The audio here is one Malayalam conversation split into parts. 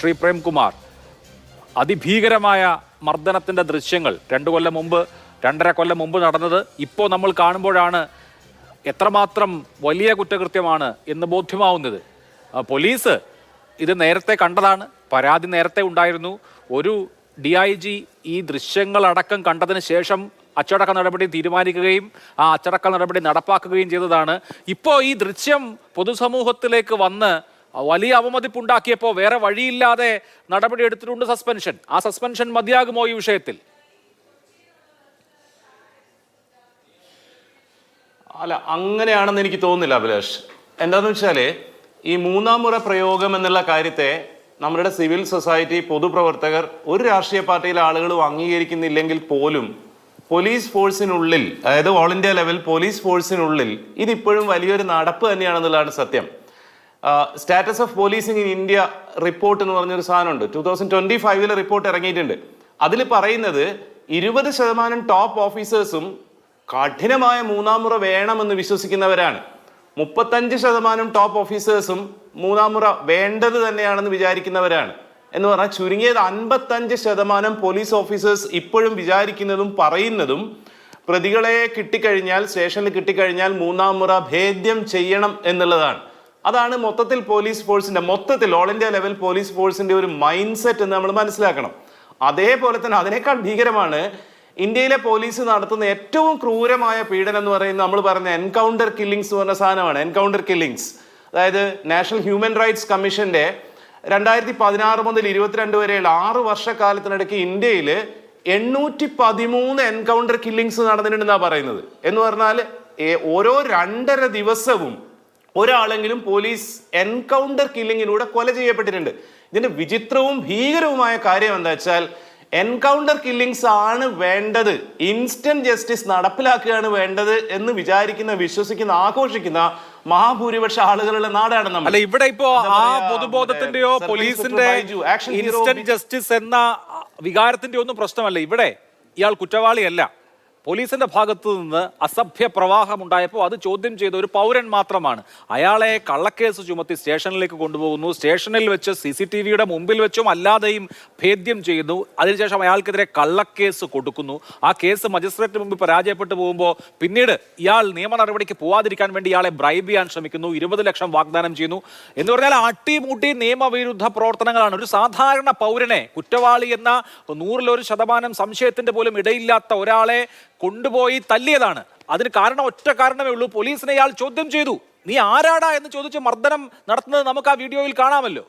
ശ്രീ പ്രേംകുമാർ അതിഭീകരമായ മർദ്ദനത്തിന്റെ ദൃശ്യങ്ങൾ രണ്ടു കൊല്ലം മുമ്പ് രണ്ടര കൊല്ലം മുമ്പ് നടന്നത് ഇപ്പോൾ നമ്മൾ കാണുമ്പോഴാണ് എത്രമാത്രം വലിയ കുറ്റകൃത്യമാണ് എന്ന് ബോധ്യമാവുന്നത്. പോലീസ് ഇത് നേരത്തെ കണ്ടതാണ് പരാതി നേരത്തെ ഉണ്ടായിരുന്നു. ഒരു ഡി ഐ ജി ഈ ദൃശ്യങ്ങളടക്കം കണ്ടതിന് ശേഷം അച്ചടക്ക നടപടി തീരുമാനിക്കുകയും ആ അച്ചടക്ക നടപടി നടപ്പാക്കുകയും ചെയ്തതാണ്. ഇപ്പോൾ ഈ ദൃശ്യം പൊതുസമൂഹത്തിലേക്ക് വന്ന് വലിയ അവമതിപ്പുണ്ടാക്കിയപ്പോൾ വേറെ വഴിയില്ലാതെ നടപടി എടുത്തിട്ടുണ്ട് സസ്പെൻഷൻ. ആ സസ്പെൻഷൻ മതിയാകുമോ ഈ വിഷയത്തിൽ? അല്ല അങ്ങനെയാണെന്ന് എനിക്ക് തോന്നുന്നില്ല അഭിലാഷ്. എന്താന്ന് വെച്ചാൽ ഈ മൂന്നാം മുറ പ്രയോഗം എന്നുള്ള കാര്യത്തെ നമ്മുടെ സിവിൽ സൊസൈറ്റി പൊതുപ്രവർത്തകർ ഒരു രാഷ്ട്രീയ പാർട്ടിയിലെ ആളുകളും അംഗീകരിക്കുന്നില്ലെങ്കിൽ പോലും പോലീസ് ഫോഴ്സിനുള്ളിൽ അതായത് ഓൾ ഇന്ത്യ ലെവൽ പോലീസ് ഫോഴ്സിനുള്ളിൽ ഇതിപ്പോഴും വലിയൊരു നടപ്പ് തന്നെയാണെന്നുള്ളതാണ് സത്യം. Status of policing in India report എന്ന് പറഞ്ഞൊരു സാധനമുണ്ട്. ടൂ തൗസൻഡ് ട്വന്റി ഫൈവിലെ റിപ്പോർട്ട് ഇറങ്ങിയിട്ടുണ്ട്. അതിൽ പറയുന്നത് ഇരുപത് ശതമാനം ടോപ്പ് ഓഫീസേഴ്സും കഠിനമായ മൂന്നാം മുറ വേണമെന്ന് വിശ്വസിക്കുന്നവരാണ്. മുപ്പത്തഞ്ച് ശതമാനം ടോപ്പ് ഓഫീസേഴ്സും മൂന്നാം മുറ വേണ്ടത് തന്നെയാണെന്ന് വിചാരിക്കുന്നവരാണ്. എന്ന് പറഞ്ഞാൽ ചുരുങ്ങിയത് അൻപത്തഞ്ച് ശതമാനം പോലീസ് ഓഫീസേഴ്സ് ഇപ്പോഴും വിചാരിക്കുന്നതും പറയുന്നതും പ്രതികളെ കിട്ടിക്കഴിഞ്ഞാൽ സ്റ്റേഷനിൽ കിട്ടിക്കഴിഞ്ഞാൽ മൂന്നാം മുറ ഭേദ്യം ചെയ്യണം എന്നുള്ളതാണ്. അതാണ് മൊത്തത്തിൽ പോലീസ് ഫോഴ്സിന്റെ മൊത്തത്തിൽ ഓൾ ഇന്ത്യ ലെവൽ പോലീസ് ഫോഴ്സിന്റെ ഒരു മൈൻഡ് സെറ്റ് എന്ന് നമ്മൾ മനസ്സിലാക്കണം. അതേപോലെ തന്നെ അതിനേക്കാൾ ഭീകരമാണ് ഇന്ത്യയിലെ പോലീസ് നടത്തുന്ന ഏറ്റവും ക്രൂരമായ പീഡനം എന്ന് പറയുന്നത് നമ്മൾ പറഞ്ഞ എൻകൗണ്ടർ കില്ലിങ്സ് എന്ന് പറഞ്ഞ സാധനമാണ് എൻകൗണ്ടർ കില്ലിങ്സ് അതായത് നാഷണൽ ഹ്യൂമൻ റൈറ്റ്സ് കമ്മീഷന്റെ രണ്ടായിരത്തി പതിനാറ് മുതൽ ഇരുപത്തിരണ്ട് വരെയുള്ള ആറ് വർഷക്കാലത്തിനിടയ്ക്ക് ഇന്ത്യയിൽ എണ്ണൂറ്റി പതിമൂന്ന് എൻകൗണ്ടർ കില്ലിങ്സ് നടന്നിട്ടുണ്ടെന്നാണ് പറയുന്നത്. എന്ന് പറഞ്ഞാൽ ഓരോ രണ്ടര ദിവസവും ഒരാളെങ്കിലും പോലീസ് എൻകൗണ്ടർ കില്ലിങ്ങിലൂടെ കൊല ചെയ്യപ്പെട്ടിട്ടുണ്ട്. ഇതിന്റെ വിചിത്രവും ഭീകരവുമായ കാര്യം എന്താ വെച്ചാൽ എൻകൗണ്ടർ കില്ലിങ്സ് ആണ് വേണ്ടത്. ഇൻസ്റ്റന്റ് ജസ്റ്റിസ് നടപ്പിലാക്കുകയാണ് വേണ്ടത് എന്ന് വിചാരിക്കുന്ന വിശ്വസിക്കുന്ന ആഘോഷിക്കുന്ന മഹാഭൂരിപക്ഷ ആളുകളുള്ള നാടാണ് നമ്മൾ. അല്ല ഇവിടെ ഇപ്പോ ആ പൊതുബോധത്തിന്റെയോ പോലീസിന്റെ ഇൻസ്റ്റന്റ് ജസ്റ്റിസ് എന്ന വികാരത്തിന്റെ ഒന്നും പ്രശ്നമല്ല. ഇവിടെ ഇയാൾ കുറ്റവാളിയല്ല. പോലീസിന്റെ ഭാഗത്തു നിന്ന് അസഭ്യ പ്രവാഹം ഉണ്ടായപ്പോൾ അത് ചോദ്യം ചെയ്ത ഒരു പൗരൻ മാത്രമാണ്. അയാളെ കള്ളക്കേസ് ചുമത്തി സ്റ്റേഷനിലേക്ക് കൊണ്ടുപോകുന്നു. സ്റ്റേഷനിൽ വെച്ച് സി സി ടി വിയുടെ മുമ്പിൽ വെച്ചും അല്ലാതെയും ഭേദ്യം ചെയ്യുന്നു അതിനുശേഷം അയാൾക്കെതിരെ കള്ളക്കേസ് കൊടുക്കുന്നു. ആ കേസ് മജിസ്ട്രേറ്റിന് മുമ്പിൽ പരാജയപ്പെട്ടു പോകുമ്പോൾ പിന്നീട് ഇയാൾ നിയമ നടപടിക്ക് പോവാതിരിക്കാൻ വേണ്ടി ഇയാളെ ബ്രൈബ് ചെയ്യാൻ ശ്രമിക്കുന്നു. ഇരുപത് ലക്ഷം വാഗ്ദാനം ചെയ്യുന്നു. എന്ന് പറഞ്ഞാൽ അട്ടിമുട്ടി നിയമവിരുദ്ധ പ്രവർത്തനങ്ങളാണ്. ഒരു സാധാരണ പൗരനെ കുറ്റവാളി എന്ന നൂറിലൊരു ശതമാനം സംശയത്തിന്റെ പോലും ഇടയില്ലാത്ത ഒരാളെ കൊണ്ടുപോയി തല്ലിയതാണ്. അതിന് കാരണം ഒറ്റ കാരണമേ ഉള്ളൂ. പോലീസിനെ ഇയാൾ ചോദ്യം ചെയ്തു. നീ ആരാടാ എന്ന് ചോദിച്ച് മർദ്ദനം നടത്തുന്നത് നമുക്ക് ആ വീഡിയോയിൽ കാണാമല്ലോ.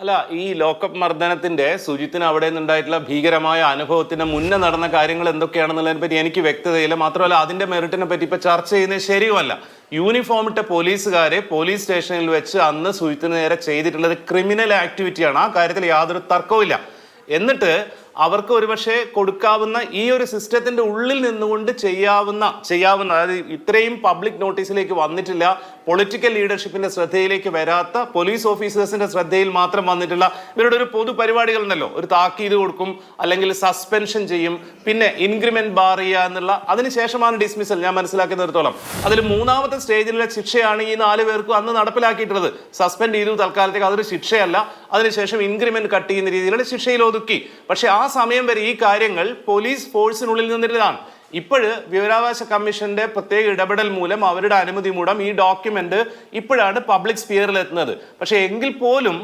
അല്ല ഈ ലോക്കപ്പ് മർദ്ദനത്തിന്റെ സുജിത്തിന് അവിടെ നിന്നുണ്ടായിട്ടുള്ള ഭീകരമായ അനുഭവത്തിന് മുന്നേ നടന്ന കാര്യങ്ങൾ എന്തൊക്കെയാണെന്നുള്ളതിനെ പറ്റി എനിക്ക് വ്യക്തതയില്ല. മാത്രമല്ല അതിന്റെ മെറിറ്റിനെ പറ്റി ഇപ്പൊ ചർച്ച ചെയ്യുന്നത് ശരിയുമല്ല. യൂണിഫോം ഇട്ട പോലീസുകാരെ പോലീസ് സ്റ്റേഷനിൽ വെച്ച് അന്ന് സുജിത്തിന് നേരെ ചെയ്തിട്ടുള്ളത് ക്രിമിനൽ ആക്ടിവിറ്റിയാണ്. ആ കാര്യത്തിൽ യാതൊരു തർക്കവും എന്നിട്ട് അവർക്ക് ഒരുപക്ഷെ കൊടുക്കാവുന്ന ഈ ഒരു സിസ്റ്റത്തിന്റെ ഉള്ളിൽ നിന്നുകൊണ്ട് ചെയ്യാവുന്ന ചെയ്യാവുന്ന അതായത് ഇത്രയും പബ്ലിക് നോട്ടീസിലേക്ക് വന്നിട്ടില്ല. പൊളിറ്റിക്കൽ ലീഡർഷിപ്പിന്റെ ശ്രദ്ധയിലേക്ക് വരാത്ത പോലീസ് ഓഫീസേഴ്സിന്റെ ശ്രദ്ധയിൽ മാത്രം വന്നിട്ടുള്ള ഇവരുടെ ഒരു പൊതു പരിപാടികൾ ഉണ്ടല്ലോ ഒരു താക്കീത് കൊടുക്കും അല്ലെങ്കിൽ സസ്പെൻഷൻ ചെയ്യും പിന്നെ ഇൻക്രിമെന്റ് ബാർ ചെയ്യുക എന്നുള്ള അതിനുശേഷമാണ് ഡിസ്മിസൽ ഞാൻ മനസ്സിലാക്കുന്നിടത്തോളം അതിൽ മൂന്നാമത്തെ സ്റ്റേജിലുള്ള ശിക്ഷയാണ് ഈ നാല് പേർക്കും അന്ന് നടപ്പിലാക്കിയിട്ടുള്ളത്. സസ്പെൻഡ് ചെയ്തു തൽക്കാലത്തേക്ക് അതൊരു ശിക്ഷയല്ല. അതിനുശേഷം ഇൻക്രിമെന്റ് കട്ട് ചെയ്യുന്ന രീതിയിലുള്ള ശിക്ഷയിൽ ഒതുക്കി. പക്ഷെ ആ സമയം വരെ ഈ കാര്യങ്ങൾ പോലീസ് ഫോഴ്സിനുള്ളിൽ നിന്നിരുന്നതാണ്. ഇപ്പോഴ് വിവരാവകാശ കമ്മീഷന്റെ പ്രത്യേക ഇടപെടൽ മൂലം അവരുടെ അനുമതി മൂലം ഈ ഡോക്യുമെന്റ് ഇപ്പോഴാണ് പബ്ലിക് സ്പിയറിൽ എത്തുന്നത് പക്ഷെ എങ്കിൽ പോലും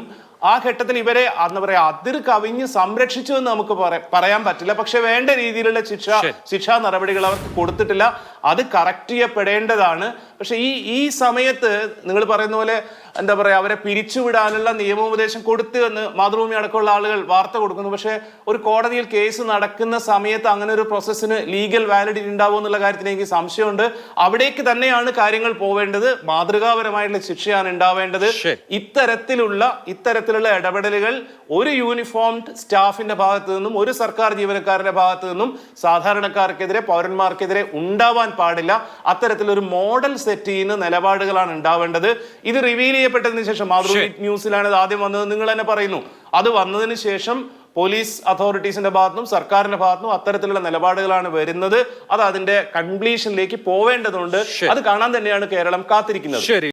ആ ഘട്ടത്തിൽ ഇവരെ എന്താ പറയാ അതിർ കവിഞ്ഞ് സംരക്ഷിച്ചു എന്ന് നമുക്ക് പറയാൻ പറ്റില്ല. പക്ഷെ വേണ്ട രീതിയിലുള്ള ശിക്ഷ ശിക്ഷാ നടപടികൾ അവർക്ക് കൊടുത്തിട്ടില്ല. അത് കറക്റ്റ് ചെയ്യപ്പെടേണ്ടതാണ്. പക്ഷെ ഈ ഈ സമയത്ത് നിങ്ങൾ പറയുന്ന പോലെ എന്താ പറയുക അവരെ പിരിച്ചുവിടാനുള്ള നിയമോപദേശം കൊടുത്തു എന്ന് മാതൃഭൂമി അടക്കമുള്ള ആളുകൾ വാർത്ത കൊടുക്കുന്നു. പക്ഷേ ഒരു കോടതിയിൽ കേസ് നടക്കുന്ന സമയത്ത് അങ്ങനെ ഒരു പ്രോസസ്സിന് ലീഗൽ വാലിഡിറ്റി ഉണ്ടാവും എന്നുള്ള കാര്യത്തിൽ എനിക്ക് സംശയമുണ്ട്. അവിടേക്ക് തന്നെയാണ് കാര്യങ്ങൾ പോവേണ്ടത്. മാതൃകാപരമായിട്ടുള്ള ശിക്ഷയാണ് ഉണ്ടാവേണ്ടത്. ഇത്തരത്തിലുള്ള ഇത്തരത്തിലുള്ള ഇടപെടലുകൾ ഒരു യൂണിഫോംഡ് സ്റ്റാഫിന്റെ ഭാഗത്തു നിന്നും ഒരു സർക്കാർ ജീവനക്കാരന്റെ ഭാഗത്തു നിന്നും സാധാരണക്കാർക്കെതിരെ പൗരന്മാർക്കെതിരെ ഉണ്ടാവാൻ പാടില്ല. അത്തരത്തിലൊരു മോഡൽ സെറ്റ് ചെയ്യുന്ന നിലപാടുകളാണ് ഉണ്ടാവേണ്ടത്. ഇത് റിവീൽ ചെയ്യപ്പെട്ടതിന് ശേഷം മാതൃഭൂമി ന്യൂസിലാണ് ഇത് ആദ്യം വന്നത്. നിങ്ങൾ തന്നെ പറയുന്നു. അത് വന്നതിന് ശേഷം പോലീസ് അതോറിറ്റീസിന്റെ ഭാഗത്തും സർക്കാരിന്റെ ഭാഗത്തും അത്തരത്തിലുള്ള നിലപാടുകളാണ് വരുന്നത്. അത് അതിന്റെ കൺപ്ലീഷനിലേക്ക് പോവേണ്ടതുണ്ട്. അത് കാണാൻ തന്നെയാണ് കേരളം കാത്തിരിക്കുന്നത്.